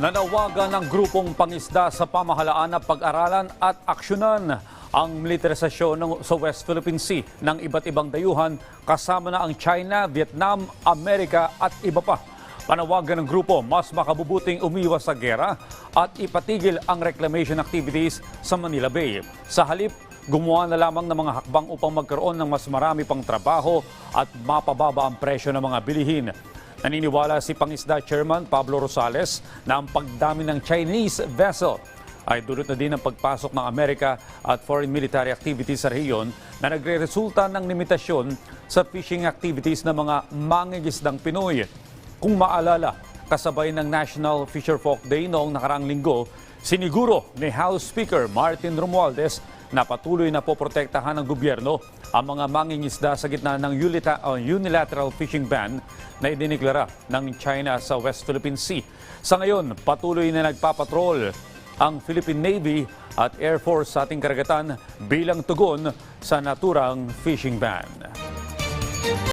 Nanawagan ng grupong pangisda sa pamahalaan na pag-aralan at aksyonan ang militarisasyon ng, sa West Philippine Sea ng iba't ibang dayuhan kasama na ang China, Vietnam, Amerika at iba pa. Panawagan ng grupo mas makabubuting umiwas sa gera at ipatigil ang reclamation activities sa Manila Bay. Sa halip, gumawa na lamang ng mga hakbang upang magkaroon ng mas marami pang trabaho at mapababa ang presyo ng mga bilihin. Naniniwala si Pangisda Chairman Pablo Rosales na ang pagdami ng Chinese vessel ay dulot na din ng pagpasok ng Amerika at foreign military activities sa rehiyon na nagre-resulta ng limitasyon sa fishing activities ng mga mangingisdang Pinoy. Kung maalala, kasabay ng National Fisher Folk Day noong nakaraang linggo, siniguro ni House Speaker Martin Romualdez na patuloy na poprotektahan ng gobyerno ang mga mangingisda sa gitna ng unilateral fishing ban na idiniklara ng China sa West Philippine Sea. Sa ngayon, patuloy na nagpapatrol ang Philippine Navy at Air Force sa ating karagatan bilang tugon sa naturang fishing ban.